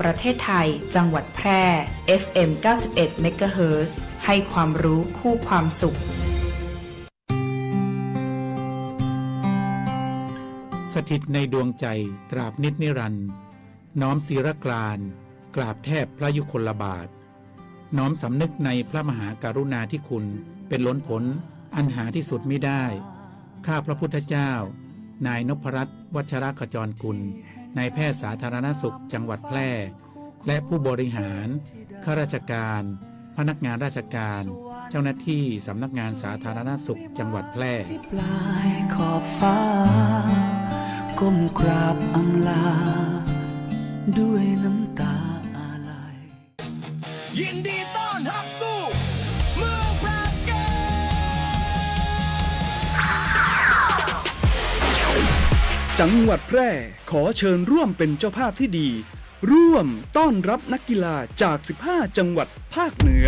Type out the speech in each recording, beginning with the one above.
ประเทศไทย จังหวัดแพร่ FM 91 MHz ให้ความรู้คู่ความสุข สถิตในดวงใจตราบนิจนิรันดร์น้อมศิรกลานกราบแทบพระยุคลบาท น้อมสำนึกในพระมหากรุณาธิคุณเป็นล้นผลอันหาที่สุดไม่ได้ ข้าพระพุทธเจ้า นายนพรัตน์วัชรขจรกุล นายแพทย์สาธารณสุขจังหวัดแพร่ และผู้บริหาร ข้าราชการ พนักงานราชการ เจ้าหน้าที่สำนักงานสาธารณสุขจังหวัดแพร่ปลายขอบฟ้า ก้มกราบอำลา ด้วยน้ำตาอาลัยยินดี จังหวัดแพร่ขอเชิญร่วมเป็นเจ้าภาพที่ดี ร่วมต้อนรับนักกีฬาจาก 15 จังหวัดภาคเหนือ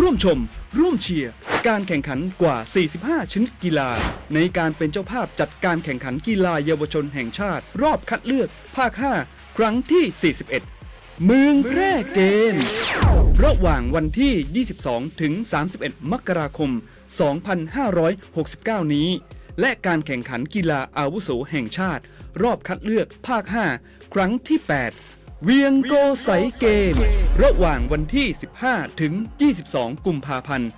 ร่วมชม ร่วมเชียร์การแข่งขันกว่า 45 ชนิดกีฬา ในการเป็นเจ้าภาพจัดการแข่งขันกีฬาเยาวชนแห่งชาติ รอบคัดเลือก ภาค 5 ครั้งที่ 41 เมืองแพร่เกมระหว่างวันที่ 22 ถึง 31 มกราคม 2569 นี้ และการแข่งขันกีฬาอาวุโสแห่งชาติ รอบคัดเลือกภาค 5 ครั้งที่ 8 เวียงโกไสเกม ระหว่างวันที่ 15 ถึง 22 กุมภาพันธ์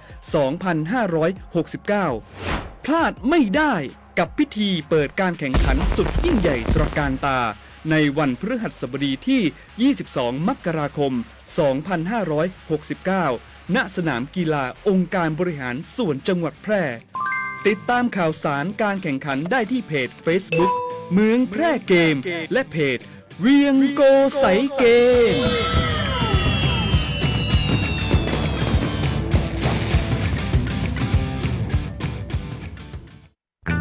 2569 พลาดไม่ได้กับพิธีเปิดการแข่งขันสุดยิ่งใหญ่ตระการตา ในวันพฤหัสบดีที่ 22 มกราคม 2569 ณ สนามกีฬาองค์การบริหารส่วนจังหวัดแพร่ ติดตามข่าวสารการแข่งขันได้ที่เพจ Facebook เมืองแพร่เกม และเพจ เวียงโกใสเกม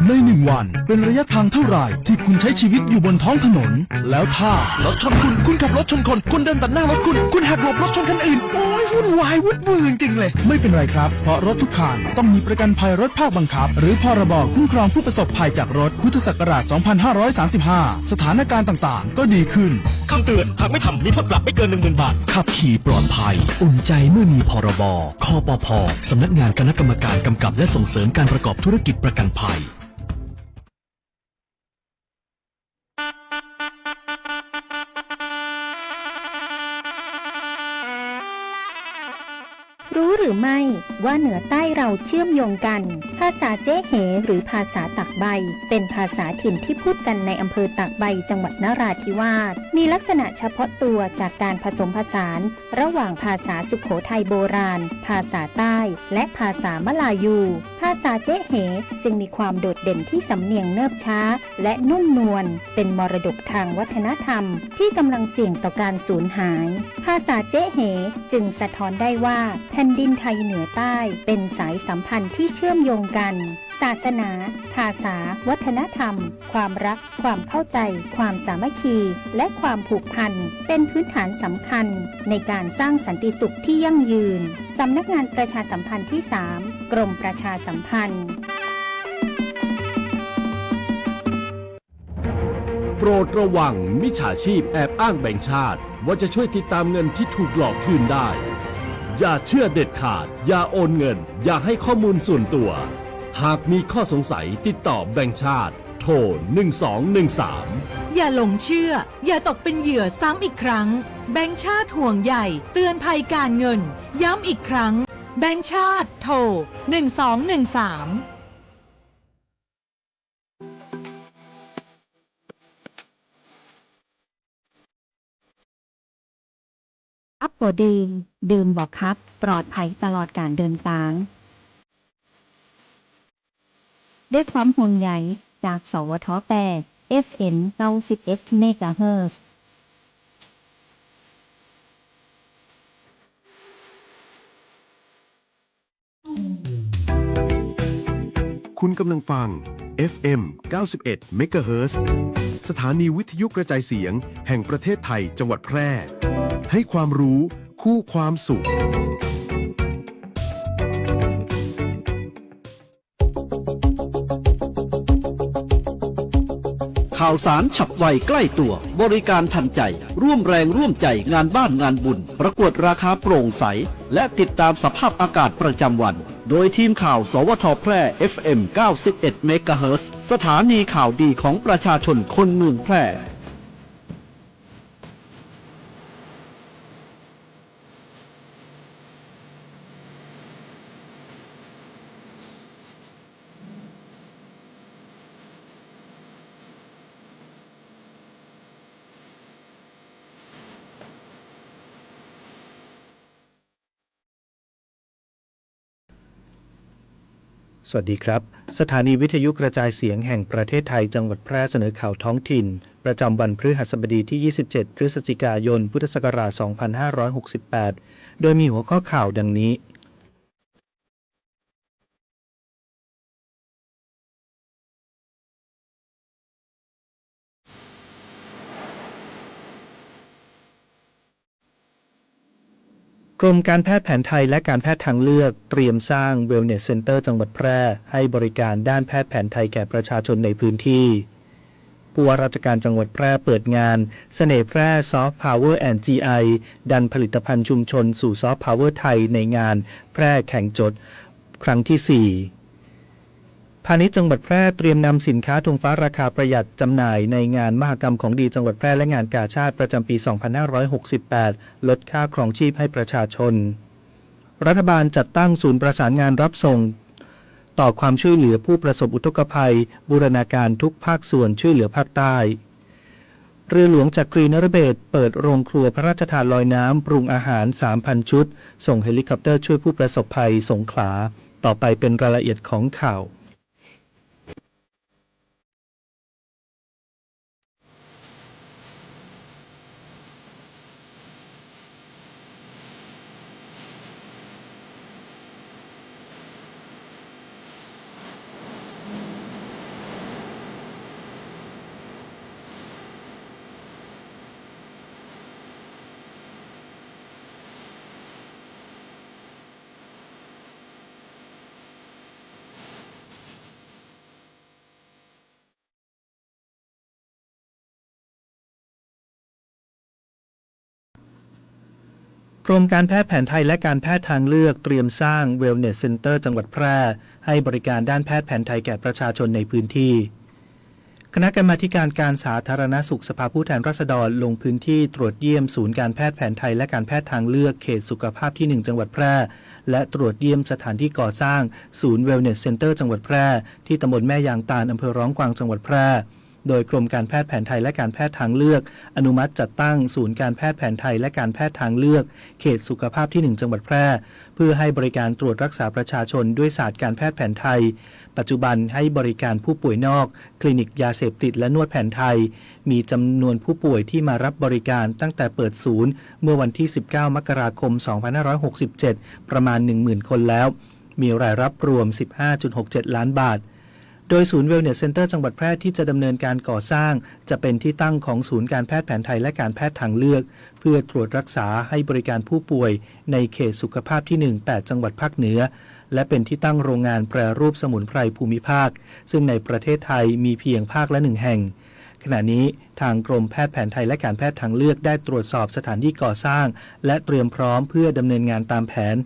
ในหนึ่งวันเป็นระยะทางเท่าไหร่ที่คุณใช้ชีวิตอยู่บนท้องถนน แล้วถ้ารถชนคุณ คุณขับรถชนคน คุณเดินตัดหน้ารถคุณ คุณหักหลบรถชนคันอื่น โอ้ยวุ่นวายวุ่นวืนจริงเลย ไม่เป็นไรครับ เพราะรถทุกคันต้องมีประกันภัยรถภาคบังคับ หรือพรบคุ้มครองผู้ประสบภัยจากรถพุทธศักราช 2535 สถานการณ์ต่างๆ ก็ดีขึ้นคำเตือนหากไม่ทำมีโทษปรับไม่เกิน1 0,000บาทขับขี่ปลอดภัย อุ่นใจเมื่อมีพรบคอปพสำนักงานคณะกรรมการกำกับและส่งเสริมการประกอบธุรกิจประกันภัย Pro หรือไม่ว่าเหนือใต้เราเชื่อมโยงกัน ภาษาเจ๊เหหรือภาษาตักใบ เป็นภาษาถิ่นที่พูดกันในอำเภอตักใบจังหวัดนราธิวาสมีลักษณะเฉพาะตัวจากการผสมผสาน ระหว่างภาษาสุขโขทัยโบราณ ภาษาใต้ และภาษามลายู ภาษาเจ๊เหจึงมีความโดดเด่นที่สำเนียงเนิบช้า และนุ่มนวลเป็นมรดกทางวัฒนธรรม ที่กำลังเสี่ยงต่อการสูญหาย ภาษาเจ๊เหจึงสะท้อนได้ว่าแผ่นดินินไทยเหนือใต้ เป็นสายสัมพันธ์ที่เชื่อมโยงกัน ศาสนา ภาษา วัฒนธรรม ความรัก ความเข้าใจ ความสามัคคี และความผูกพัน เป็นพื้นฐานสำคัญ ในการสร้างสันติสุขที่ยั่งยืน สำนักงานประชาสัมพันธ์ที่ 3 กรมประชาสัมพันธ์ โปรดระวังมิจฉาชีพแอบอ้างแบ่งชาติ ว่าจะช่วยติดตามเงินที่ถูกหลอกคืนได้ อย่าเชื่อเด็ดขาด อย่าโอนเงิน อย่าให้ข้อมูลส่วนตัว หากมีข้อสงสัยติดต่อแบงค์ชาติ โทร 1213อย่าหลงเชื่อ อย่าตกเป็นเหยื่อซ้ำอีกครั้ง แบงค์ชาติห่วงใหญ่ เตือนภัยการเงิน ย้ำอีกครั้ง แบงค์ชาติโทร 1213 ดื่ม ดื่มบอกครับ ปลอดภัยตลอดการเดินทางด้วยความห่วงใยจาก สวท8 FN 91 MHz คุณกำลังฟัง FM 91 MHz สถานีวิทยุกระจายเสียง แห่งประเทศไทยจังหวัดแพร่ ให้ความรู้คู่ความสุข ข่าวสารฉับไวใกล้ตัว บริการทันใจ ร่วมแรงร่วมใจงานบ้านงานบุญ ประกวดราคาโปร่งใส และติดตามสภาพอากาศประจำวัน โดยทีมข่าว สวทแพร่ FM 91เมกะเฮิรตซ์สถานีข่าวดีของประชาชนคนเมืองแพร่ สวัสดีครับ สถานีวิทยุกระจายเสียงแห่งประเทศไทยจังหวัดแพร่เสนอข่าวท้องถิ่น ประจำวันพฤหัสบดีที่ 27 พฤศจิกายน พุทธศักราช 2568 โดยมีหัวข้อข่าวดังนี้ รมการแพทย์แผนไทยและการแพทย์ทางเลือกเตรียมสร้าง Wellness Center จังหวัดแพร่ ให้บริการด้านแพทย์แผนไทยแก่ประชาชนในพื้นที่ ผู้ว่าราชการจังหวัดแพร่เปิดงานเสน่ห์แพร่ Soft Power and GI ดันผลิตภัณฑ์ชุมชนสู่ Soft Power ไทยในงานแพร่แข่งจด ครั้งที่ 4 พาณิชย์จังหวัดแพร่เตรียมนำสินค้าธงฟ้าราคาประหยัดจำหน่ายในงานมหกรรมของดีจังหวัดแพร่และงานกาชาติประจำปี 2568 ลดค่าครองชีพให้ประชาชน รัฐบาลจัดตั้งศูนย์ประสานงานรับส่ง ต่อความช่วยเหลือผู้ประสบอุทกภัย บูรณาการทุกภาคส่วนช่วยเหลือภาคใต้ เรือหลวงจากกรีนรเบศเปิดโรงครัวพระราชทานลอยน้ำปรุงอาหาร 3,000 ชุด ส่งเฮลิคอปเตอร์ช่วยผู้ประสบภัยสงขลา ต่อไปเป็นรายละเอียดของข่าว กรมการแพทย์แผนไทยและการแพทย์ทางเลือกเตรียมสร้าง Wellness Center จังหวัดแพร่ ให้บริการด้านแพทย์แผนไทยแก่ประชาชนในพื้นที่ คณะกรรมาการการสาธารณสุขสภาผู้แทนราษฎรลงพื้นที่ตรวจเยี่ยมศูนย์การแพทย์แผนไทยและการแพทย์ทางเลือกเขตสุขภาพที่ 1 จังหวัดแพร่ และตรวจเยี่ยมสถานที่ก่อสร้างศูนย์ Wellness Center จังหวัดแพร่ ที่ตำบลแม่ยางตาลอำเภอร้องกวางจังหวัดแพร่ โดยกรมการแพทย์แผนไทยและการแพทย์ทางเลือก อนุมัติจัดตั้งศูนย์การแพทย์แผนไทยและการแพทย์ทางเลือก เขตสุขภาพที่ 1 จังหวัดแพร่ เพื่อให้บริการตรวจรักษาประชาชนด้วยศาสตร์การแพทย์แผนไทย ปัจจุบันให้บริการผู้ป่วยนอก คลินิกยาเสพติดและนวดแผนไทย มีจำนวนผู้ป่วยที่มารับบริการตั้งแต่เปิดศูนย์ เมื่อวันที่ 19 มกราคม 2567 ประมาณ 10,000 คนแล้ว มีรายรับรวม 15.67 ล้านบาท โดยศูนย์ Wellness Center จังหวัดแพร่ที่จะดำเนินการก่อสร้าง จะเป็นที่ตั้งของศูนย์การแพทย์แผนไทยและการแพทย์ทางเลือก เพื่อตรวจรักษาให้บริการผู้ป่วย ในเขตสุขภาพที่ 1 8 จังหวัดภาคเหนือ และเป็นที่ตั้งโรงงานแปรรูปสมุนไพรภูมิภาค ซึ่งในประเทศไทยมีเพียงภาคละหนึ่งแห่งขณะนี้ทางกรมแพทย์แผนไทยและการแพทย์ทางเลือกได้ตรวจสอบสถานที่ก่อสร้าง และเตรียมพร้อมเพื่อดำเนินงานตามแผน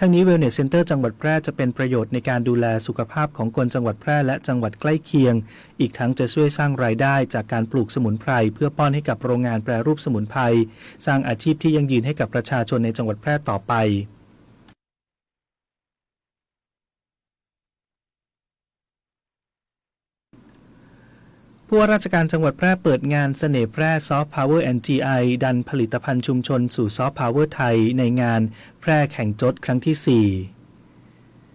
ทั้งนี้ Wellness Center จังหวัดแพร่จะเป็นประโยชน์ในการดูแลสุขภาพของคนจังหวัดแพร่และจังหวัดใกล้เคียง อีกทั้งจะช่วยสร้างรายได้จากการปลูกสมุนไพรเพื่อป้อนให้กับโรงงานแปรรูปสมุนไพรสร้างอาชีพที่ยั่งยืนให้กับประชาชนในจังหวัดแพร่ต่อไป ผู้ว่าราชการจังหวัดแพร่เปิดงานเสน่ห์แพร่ Soft Power and GI ดันผลิตภัณฑ์ชุมชนสู่ Soft Power ไทย ในงานแพร่แข่งจดครั้งที่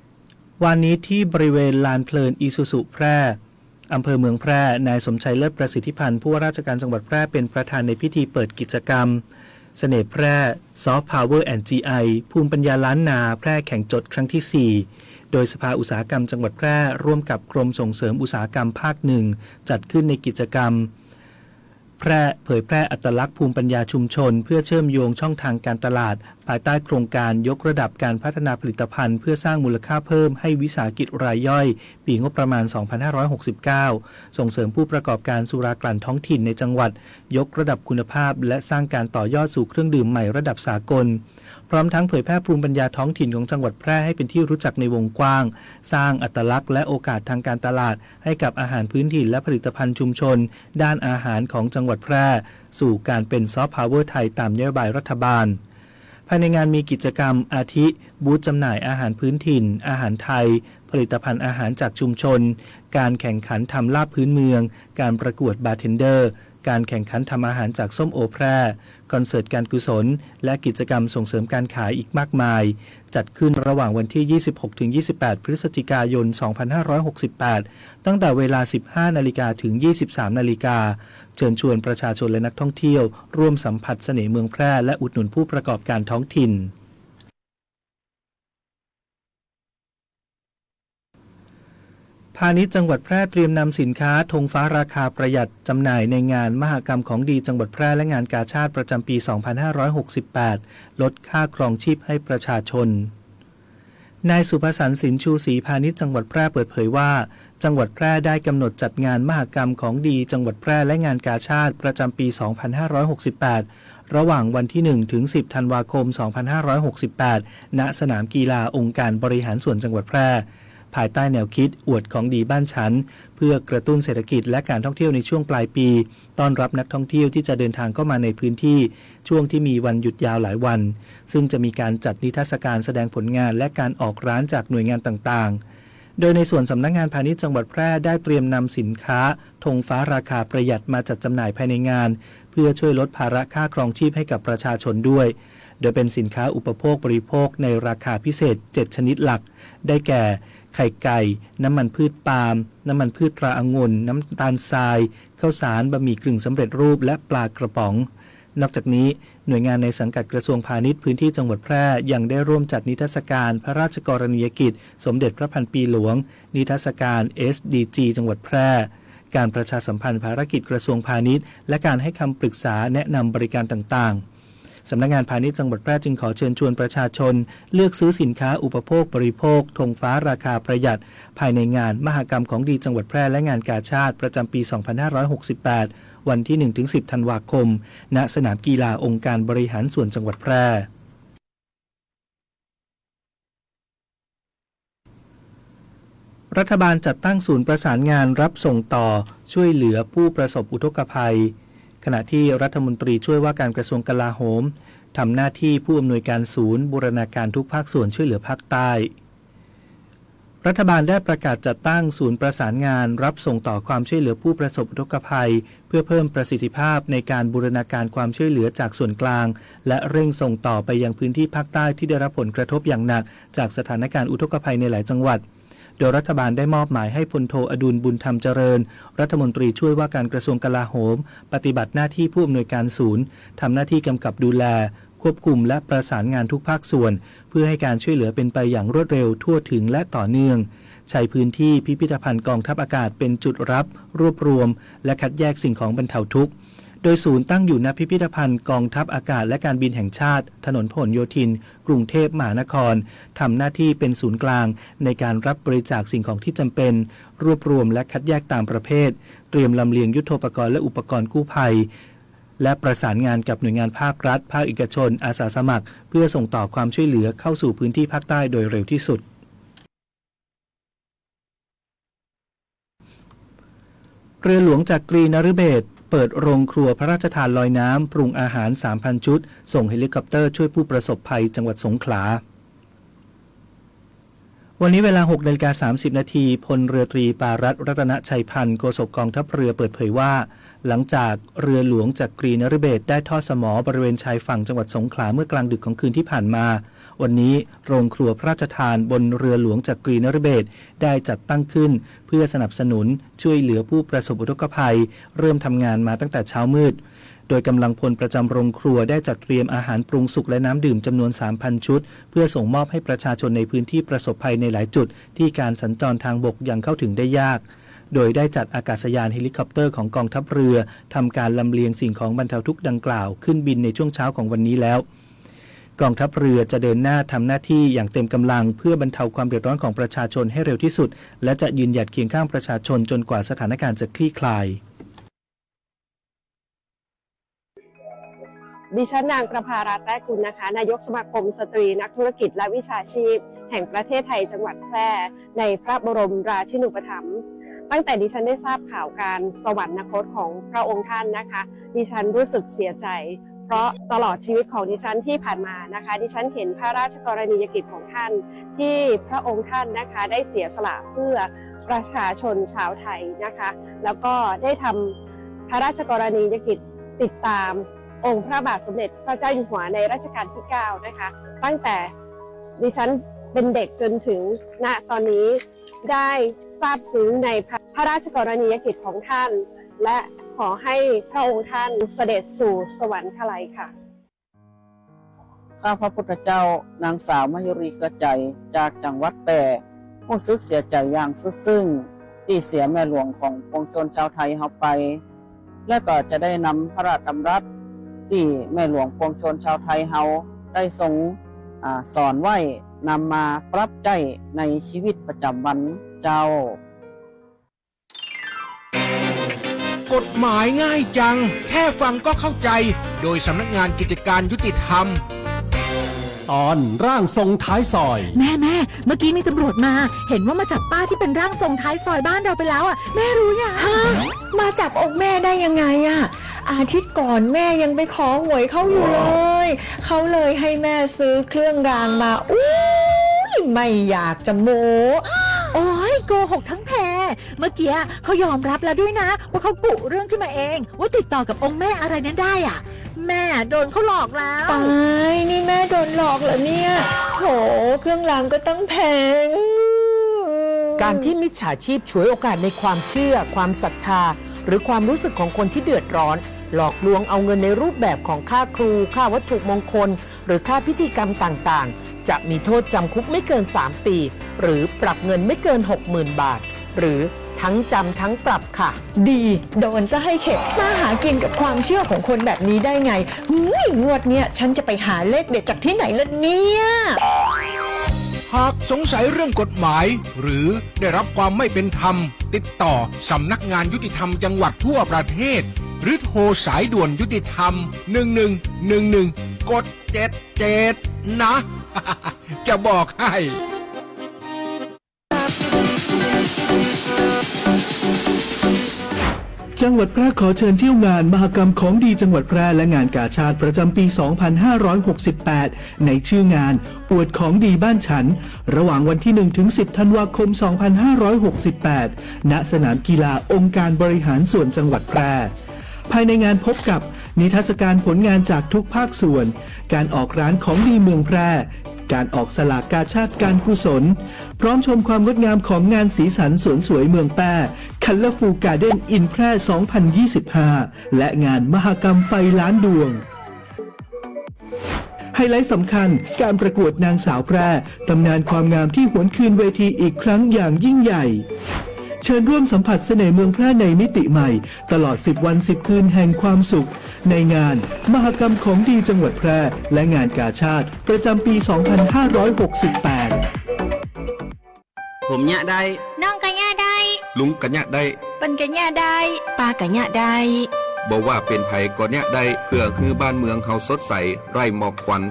4 วันนี้ที่บริเวณลานเพลินอีสุสุแพร่อำเภอเมืองแพร่ นายสมชัยเลิศประสิทธิพันธ์ผู้ว่าราชการจังหวัดแพร่เป็นประธานในพิธีเปิดกิจกรรม เสน่ห์แพร่ Soft Power and GI ภูมิปัญญาล้านนาแพร่แข่งจดครั้งที่ 4 โดยสภาอุตสาหกรรมจังหวัดแพร่ร่วมกับกรมส่งเสริมอุตสาหกรรมภาคหนึ่งจัดขึ้นในกิจกรรม แพร่เผยแพร่อัตลักษณ์ภูมิปัญญาชุมชน เพื่อเชื่อมโยงช่องทางการตลาด ภายใต้โครงการยกระดับการพัฒนาผลิตภัณฑ์ เพื่อสร้างมูลค่าเพิ่มให้วิสาหกิจรายย่อย ปีงบประมาณ 2569 ส่งเสริมผู้ประกอบการสุรากลั่นท้องถิ่นในจังหวัด ยกระดับคุณภาพ และสร้างการต่อยอดสู่เครื่องดื่มใหม่ระดับสากล พร้อมทั้งเผยแพร่ภูมิปัญญาท้องถิ่นของจังหวัดแพร่ให้เป็นที่รู้จักในวงกว้าง สร้างอัตลักษณ์และโอกาสทางการตลาด ให้กับอาหารพื้นถิ่นและผลิตภัณฑ์ชุมชน ด้านอาหารของจังหวัดแพร่ สู่การเป็นซอฟต์พาวเวอร์ไทยตามนโยบายรัฐบาลภายในงานมีกิจกรรมอาทิ บูธจำหน่ายอาหารพื้นถิ่น อาหารไทย ผลิตภัณฑ์อาหารจากชุมชน การแข่งขันทำลาบพื้นเมือง การประกวดบาร์เทนเดอร์ การแข่งขันทำอาหารจากส้มโอแพร่ คอนเสิร์ตการกุศล และกิจกรรมส่งเสริมการขายอีกมากมาย จัดขึ้นระหว่างวันที่ 26-28 พฤศจิกายน 2568 ตั้งแต่เวลา 15 นาฬิกาถึง 23 นาฬิกา เชิญชวนประชาชนและนักท่องเที่ยว ร่วมสัมผัสเสน่ห์เมืองแพร่และอุดหนุนผู้ประกอบการท้องถิ่น พาณิชย์จังหวัดแพร่เตรียมนำสินค้าธงฟ้าราคาประหยัดจำหน่ายในงานมหกรรมของดีจังหวัดแพร่และงานกาชาติประจำปี 2568 ลดค่าครองชีพให้ประชาชน นายสุภสันต์สินชูศรีพาณิชย์จังหวัดแพร่เปิดเผยว่า จังหวัดแพร่ได้กำหนดจัดงานมหกรรมของดีจังหวัดแพร่และงานกาชาติประจำปี 2568 ระหว่างวันที่ 1 ถึง 10 ธันวาคม 2568 ณ สนามกีฬาองค์การบริหารส่วนจังหวัดแพร่ ภายใต้แนวคิดอวดของดีบ้านฉันเพื่อกระตุ้นเศรษฐกิจและการท่องเที่ยวในช่วงปลายปี ต้อนรับนักท่องเที่ยวที่จะเดินทางเข้ามาในพื้นที่ ช่วงที่มีวันหยุดยาวหลายวัน ซึ่งจะมีการจัดนิทรรศการแสดงผลงานและการออกร้านจากหน่วยงานต่างๆโดยในส่วนสำนักงานพาณิชย์จังหวัดแพร่ได้เตรียมนำสินค้าธงฟ้าราคาประหยัดมาจัดจำหน่ายภายในงาน เพื่อช่วยลดภาระค่าครองชีพให้กับประชาชนด้วย โดยเป็นสินค้าอุปโภคบริโภคในราคาพิเศษ 7 ชนิดหลัก ได้แก่ ไข่ไก่ น้ำมันพืชปาล์ม น้ำมันพืชตราองุ่น น้ำตาลทราย ข้าวสาร บะหมี่กึ่งสำเร็จรูป และปลากระป๋อง นอกจากนี้หน่วยงานในสังกัดกระทรวงพาณิชย์พื้นที่จังหวัดแพร่ยังได้ร่วมจัดนิทรรศการพระราชกรณียกิจ สมเด็จพระพันปีหลวง นิทรรศการ SDG จังหวัดแพร่การประชาสัมพันธ์ภารกิจกระทรวงพาณิชย์ และการให้คำปรึกษาแนะนำบริการต่างๆ สำนักงานพาณิชย์จังหวัดแพร่จึงขอเชิญชวนประชาชน เลือกซื้อสินค้าอุปโภคบริโภคธงฟ้าราคาประหยัด ภายในงานมหกรรมของดีจังหวัดแพร่และงานกาชาติประจำปี 2568 วันที่ 1-10 ธันวาคม ณ สนามกีฬาองค์การบริหารส่วนจังหวัดแพร่รัฐบาลจัดตั้งศูนย์ประสานงานรับส่งต่อช่วยเหลือผู้ประสบอุทกภัย ขณะที่รัฐมนตรีช่วยว่าการกระทรวงกลาโหมทำหน้าที่ผู้อำนวยการศูนย์บูรณาการทุกภาคส่วนช่วยเหลือภาคใต้ รัฐบาลได้ประกาศจัดตั้งศูนย์ประสานงาน รับส่งต่อความช่วยเหลือผู้ประสบอุทกภัย เพื่อเพิ่มประสิทธิภาพในการบูรณาการความช่วยเหลือจากส่วนกลาง และเร่งส่งต่อไปยังพื้นที่ภาคใต้ที่ได้รับผลกระทบอย่างหนัก จากสถานการณ์อุทกภัยในหลายจังหวัด โดยรัฐบาลได้มอบหมายให้พลโทอดุลบุญธรรมเจริญ รัฐมนตรีช่วยว่าการกระทรวงกลาโหม ปฏิบัติหน้าที่ผู้อำนวยการศูนย์ทำหน้าที่กำกับดูแล ควบคุมและประสานงานทุกภาคส่วน เพื่อให้การช่วยเหลือเป็นไปอย่างรวดเร็วทั่วถึงและต่อเนื่องใช้พื้นที่พิพิธภัณฑ์กองทัพอากาศเป็นจุดรับ รวบรวม และคัดแยกสิ่งของบรรเทาทุกข์ โดยศูนย์ตั้งอยู่ณพิพิธภัณฑ์กองทัพอากาศและการบินแห่งชาติ ถนนพหลโยธิน กรุงเทพมหานครทำหน้าที่เป็นศูนย์กลาง ในการรับบริจาคสิ่งของที่จำเป็น รวบรวมและคัดแยกตามประเภท เตรียมลำเลียงยุทโธปกรณ์และอุปกรณ์กู้ภัยและประสานงานกับหน่วยงานภาครัฐ ภาคเอกชน อาสาสมัคร เพื่อส่งต่อความช่วยเหลือเข้าสู่พื้นที่ภาคใต้โดยเร็วที่สุด เรือหลวงจากกรีนฤเบศ เปิดโรงครัวพระราชทานลอยน้ำ ปรุงอาหาร 3,000 ชุด ส่งเฮลิคอปเตอร์ช่วยผู้ประสบภัยจังหวัดสงขลา วันนี้เวลา6นาฬิกา30 นาทีพลเรือตรีปารัตรัตนชัยพันธ์โฆษกกองทัพเรือเปิดเผยว่า หลังจากเรือหลวงจากกรีนฤเบศได้ทอดสมอบริเวณชายฝั่งจังหวัดสงขลาเมื่อกลางดึกของคืนที่ผ่านมา วันนี้โรงครัวพระราชทานบนเรือหลวงจากกรีนฤเบศได้จัดตั้งขึ้น เพื่อสนับสนุนช่วยเหลือผู้ประสบอุทกภัย เริ่มทำงานมาตั้งแต่เช้ามืดโดยกำลังพลประจำโรงครัวได้จัดเตรียมอาหารปรุงสุกและน้ำดื่มจำนวน 3,000 ชุด เพื่อส่งมอบให้ประชาชนในพื้นที่ประสบภัยในหลายจุด ที่การสัญจรทางบกยังเข้าถึงได้ยาก โดยได้จัดอากาศยานเฮลิคอปเตอร์ของกองทัพเรือทำการลำเลียงสิ่งของบรรเทาทุกข์ดังกล่าว ขึ้นบินในช่วงเช้าของวันนี้แล้ว กองทัพเรือจะเดินหน้าทำหน้าที่อย่างเต็มกำลัง เพื่อบรรเทาความเดือดร้อนของประชาชนให้เร็วที่สุด และจะยืนหยัดเคียงข้างประชาชนจนกว่าสถานการณ์จะคลี่คลาย ดิฉันนางประภาราแต้กุลนะคะ นายกสมาคมสตรีนักธุรกิจและวิชาชีพ แห่งประเทศไทยจังหวัดแพร่ ในพระบรมราชินูปถัมภ์ตั้งแต่ดิฉันได้ทราบข่าวการสวรรคตของพระองค์ท่านนะคะ ดิฉันรู้สึกเสียใจ เพราะตลอดชีวิตของดิฉันที่ผ่านมานะคะ ดิฉันเห็นพระราชกรณียกิจของท่าน ที่พระองค์ท่านนะคะได้เสียสละเพื่อประชาชนชาวไทยนะคะ แล้วก็ได้ทำพระราชกรณียกิจติดตามองค์พระบาทสมเด็จพระเจ้าอยู่หัวในรัชกาลที่ 9 นะคะ ตั้งแต่ดิฉันเป็นเด็กจนถึงณตอนนี้ได้ทราบซึ้งในพระราชกรณียกิจของท่าน และ ขอให้พระองค์ท่านเสด็จสู่สวรรคลัยค่ะ ข้าพระพุทธเจ้านางสาวมยุรีกระใจจากจังหวัดแปรรู้สึกเสียใจอย่างสุดซึ้งที่เสียแม่หลวงของปวงชนชาวไทยเฮาไป และก็จะได้นำพระราชดำรัสที่แม่หลวงปวงชนชาวไทยเฮาได้ทรงอสอนไว้นำมาปรับใจในชีวิตประจำวันเจ้า กฎหมายง่ายจัง แค่ฟังก็เข้าใจ โดยสำนักงานกิจการยุติธรรม ตอนร่างทรงท้ายซอย แม่แม่เมื่อกี้มีตำรวจมา เห็นว่ามาจับป้าที่เป็นร่างทรงท้ายซอยบ้านเราไปแล้วอะแม่รู้ยังมาจับอกแม่ได้ยังไงอะอาทิตย์ก่อนแม่ยังไปขอหวยเขาอยู่เลย เขาเลยให้แม่ซื้อเครื่องรางมาอุ้ยไม่อยากจะโม้โอ้ยโกหกทั้งแพร เมื่อกี้เขายอมรับแล้วด้วยนะ ว่าเขากุเรื่องขึ้นมาเอง ว่าติดต่อกับองค์แม่อะไรนั้นได้อะ แม่โดนเขาหลอกแล้วตายนี่แม่โดนหลอกเหรอเนี่ยโหเครื่องรางก็ตั้งแพง การที่มิจฉาชีพฉวยโอกาสในความเชื่อ ความศรัทธา หรือความรู้สึกของคนที่เดือดร้อน หลอกลวงเอาเงินในรูปแบบของค่าครู ค่าวัตถุมงคล หรือค่าพิธีกรรมต่างๆ จะมีโทษจำคุกไม่เกิน 3 ปี หรือปรับเงินไม่เกิน 60,000 บาท หรือทั้งจำทั้งปรับค่ะ ดีโดนซะให้เข็ดมาหากินกับความเชื่อของคนแบบนี้ได้ไงหืยงวดเนี้ยฉันจะไปหาเลขเด็ดจากที่ไหนล่ะเนี่ย หากสงสัยเรื่องกฎหมาย หรือได้รับความไม่เป็นธรรม ติดต่อสำนักงานยุติธรรมจังหวัดทั่วประเทศ หรือโทรสายด่วนยุติธรรม 1111กด77นะ จะบอกให้ จังหวัดแพร่ขอเชิญเที่ยวงานมหกรรมของดีจังหวัดแพร่และงานกาชาติประจำปี 2568 ในชื่องานอวดของดีบ้านฉัน ระหว่างวันที่ 1 ถึง 10 ธันวาคม 2568 ณ สนามกีฬาองค์การบริหารส่วนจังหวัดแพร่ ภายในงานพบกับนิทรรศการผลงานจากทุกภาคส่วน การออกร้านของดีเมืองแพร่ การออกสลากกาชาติการกุศล พร้อมชมความงดงามของงานสีสันสวนสวยเมืองแป้ Colorful Garden in แพร่ 2025 และงานมหกรรมไฟล้านดวงไฮไลท์สำคัญการประกวดนางสาวแพร่ ตำนานความงามที่หวนคืนเวทีอีกครั้งอย่างยิ่งใหญ่ ชิญร่วมสัมผัสเสน่ห์เมืองแพร่ในมิติใหม่ ตลอด 10 วัน 10 คืนแห่งความสุข ในงาน มหกรรมของดีจังหวัดแพร่ และงานกาชาติ ประจำปี 2568 ผมเนี่ยได้ น้องกะย่าได้ ลุงกะเนี่ยได้ปันกะย่าได้ปากะย่าได้บอกว่าเป็นไผก็เนี่ยได้เพื่อคือบ้านเมืองเขาสดใสไร่หมอกควัน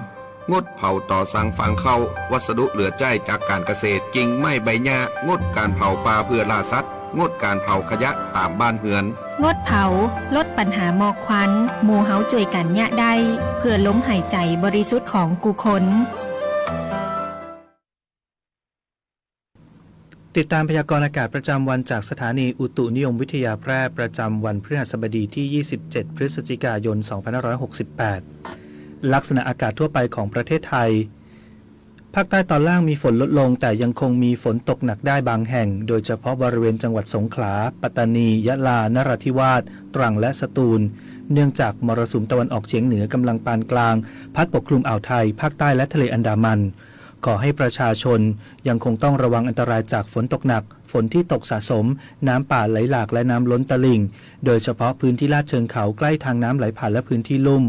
งดเผาต่อสังฟางเข้า วัสดุเหลือใจจากการเกษตรกิ่งไม้ใบหญ้างดการเผาป่าเพื่อล่าสัตว์ งดการเผาขยะตามบ้านเฮือน งดเผา ลดปัญหาหมอกควันหมู่เฮาจ่วยกันยะได้ เพื่อล้มหายใจบริสุทธิ์ของกูคนติดตามพยากรณ์อากาศประจำวันจากสถานีอุตุนิยมวิทยาแพร่ประจำวันพฤหัสบดีที่ 27 พฤศจิกายน 2568 ลักษณะอากาศทั่วไปของประเทศไทย ภาคใต้ตอนล่างมีฝนลดลง แต่ยังคงมีฝนตกหนักได้บางแห่ง โดยเฉพาะบริเวณจังหวัดสงขลา ปัตตานี ยะลา นราธิวาส ตรัง และสตูล เนื่องจากมรสุมตะวันออกเฉียงเหนือกำลังปานกลาง พัดปกคลุมอ่าวไทย ภาคใต้และทะเลอันดามัน ขอให้ประชาชนยังคงต้องระวังอันตรายจากฝนตกหนัก ฝนที่ตกสะสม น้ำป่าไหลหลากและน้ำล้นตลิ่ง โดยเฉพาะพื้นที่ลาดเชิงเขาใกล้ทางน้ำไหลผ่านและพื้นที่ลุ่ม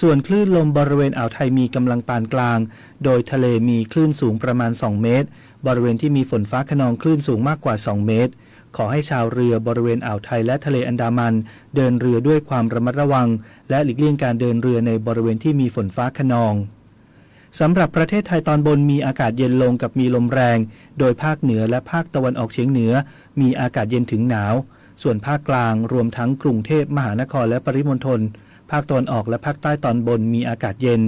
ส่วนคลื่นลมบริเวณอ่าวไทยมีกำลังปานกลาง โดยทะเลมีคลื่นสูงประมาณ 2 เมตร บริเวณที่มีฝนฟ้าขนองคลื่นสูงมากกว่า 2 เมตร ขอให้ชาวเรือบริเวณอ่าวไทยและทะเลอันดามัน เดินเรือด้วยความระมัดระวัง และหลีกเลี่ยงการเดินเรือในบริเวณที่มีฝนฟ้าขนองสำหรับประเทศไทยตอนบนมีอากาศเย็นลงกับมีลมแรง โดยภาคเหนือและภาคตะวันออกเฉียงเหนือ มีอากาศเย็นถึงหนาว ส่วนภาคกลางรวมทั้งกรุงเทพมหานครและปริมณฑล ภาคตะวันออกและภาคใต้ตอนบนมีอากาศเย็น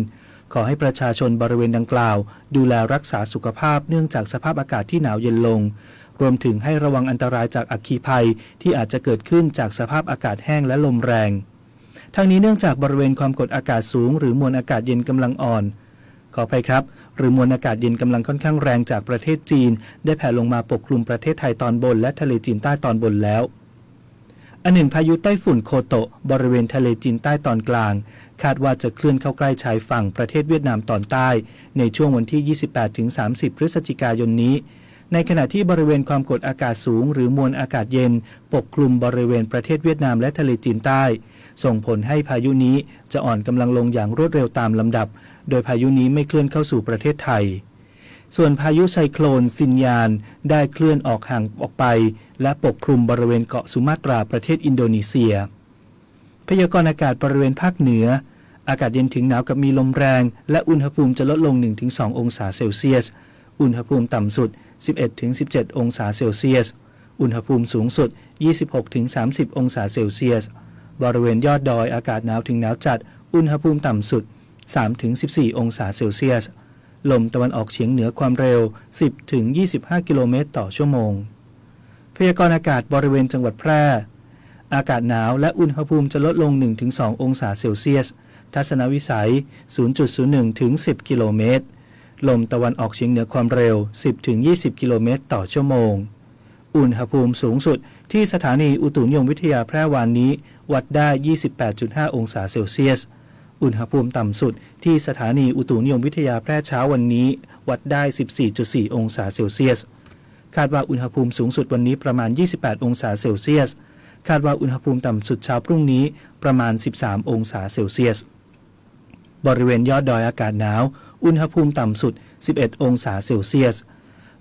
ขอให้ประชาชนบริเวณดังกล่าว ดูแลรักษาสุขภาพเนื่องจากสภาพอากาศที่หนาวเย็นลง รวมถึงให้ระวังอันตรายจากอัคคีภัยที่อาจจะเกิดขึ้นจากสภาพอากาศแห้งและลมแรง ทั้งนี้เนื่องจากบริเวณความกดอากาศสูง หรือมวลอากาศเย็นกำลังอ่อน ขออภัยครับ หรือมวลอากาศเย็นกำลังค่อนข้างแรงจากประเทศจีน ได้แผ่ลงมาปกคลุมประเทศไทยตอนบน และทะเลจีนใต้ตอนบนแล้ว อันหนึ่งพายุไต้ฝุ่นโคโตะ บริเวณทะเลจีนใต้ตอนกลาง คาดว่าจะเคลื่อนเข้าใกล้ชายฝั่งประเทศเวียดนามตอนใต้ ในช่วงวันที่ 28-30 พฤศจิกายนนี้ ในขณะที่บริเวณความกดอากาศสูง หรือมวลอากาศเย็น ปกคลุมบริเวณประเทศเวียดนามและทะเลจีนใต้ ส่งผลให้พายุนี้จะอ่อนกำลังลงอย่างรวดเร็วตามลำดับ โดยพายุนี้ไม่เคลื่อนเข้าสู่ประเทศไทย ส่วนพายุไซโคลนซินยาน ได้เคลื่อนออกห่างออกไป และปกคลุมบริเวณเกาะสุมาตราประเทศอินโดนีเซีย พยากรณ์อากาศบริเวณภาคเหนือ อากาศเย็นถึงหนาวกับมีลมแรง และอุณหภูมิจะลดลง 1-2 องศาเซลเซียส อุณหภูมิต่ำสุด 11-17 องศาเซลเซียส อุณหภูมิสูงสุด 26-30 องศาเซลเซียส บริเวณยอดดอยอากาศหนาวถึงหนาวจัด อุณหภูมิต่ำสุด 3-14 องศาเซลเซียส ลมตะวันออกเฉียงเหนือความเร็ว 10-25 กิโลเมตรต่อชั่วโมง พยากรณ์อากาศบริเวณจังหวัดแพร่ อากาศหนาวและอุณหภูมิจะลดลง 1-2 องศาเซลเซียส ทัศนวิสัย 0.01ถึง10 กิโลเมตร ลมตะวันออกเฉียงเหนือความเร็ว 10-20 กิโลเมตรต่อชั่วโมง อุณหภูมิสูงสุดที่สถานีอุตุนิยมวิทยาแพร่วานนี้ วัดได้ 28.5 องศาเซลเซียส อุณหภูมิต่ำสุดที่สถานีอุตุนิยมวิทยาแพร่เช้าวันนี้ วัดได้ 14.4 องศาเซลเซียส คาดว่าอุณหภูมิสูงสุดวันนี้ประมาณ 28 องศาเซลเซียส คาดว่าอุณหภูมิต่ำสุดเช้าพรุ่งนี้ประมาณ 13 องศาเซลเซียส บริเวณยอดดอยอากาศหนาว อุณหภูมิต่ำสุด 11 องศาเซลเซียส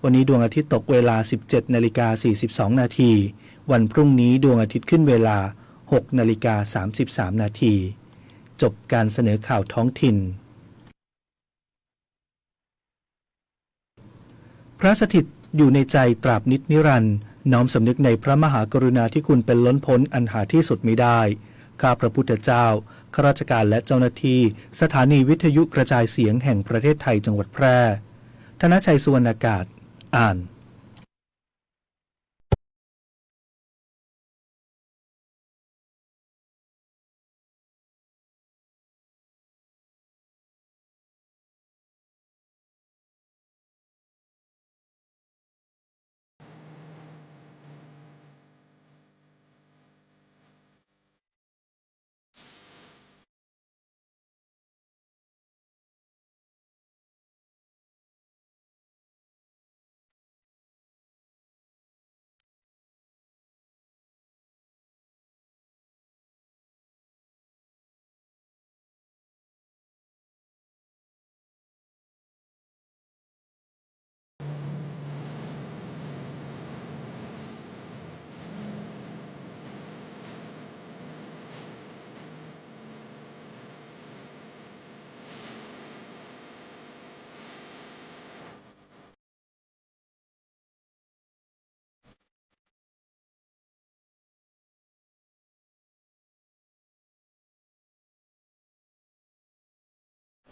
วันนี้ดวงอาทิตย์ตกเวลา 17 นาฬิกา 42 นาที วันพรุ่งนี้ดวงอาทิตย์ขึ้นเวลา 6 นาฬิกา 33 นาที จบการเสนอข่าวท้องถิ่น พระสถิตอยู่ในใจตราบนิดนิรันดร์น้อมสำนึกในพระมหากรุณาธิคุณเป็นล้นพ้นอันหาที่สุดมิได้ข้าพระพุทธเจ้าข้าราชการและเจ้าหน้าที่ สถานีวิทยุกระจายเสียงแห่งประเทศไทยจังหวัดแพร่ ธนชัยสุวรรณากาศ อ่าน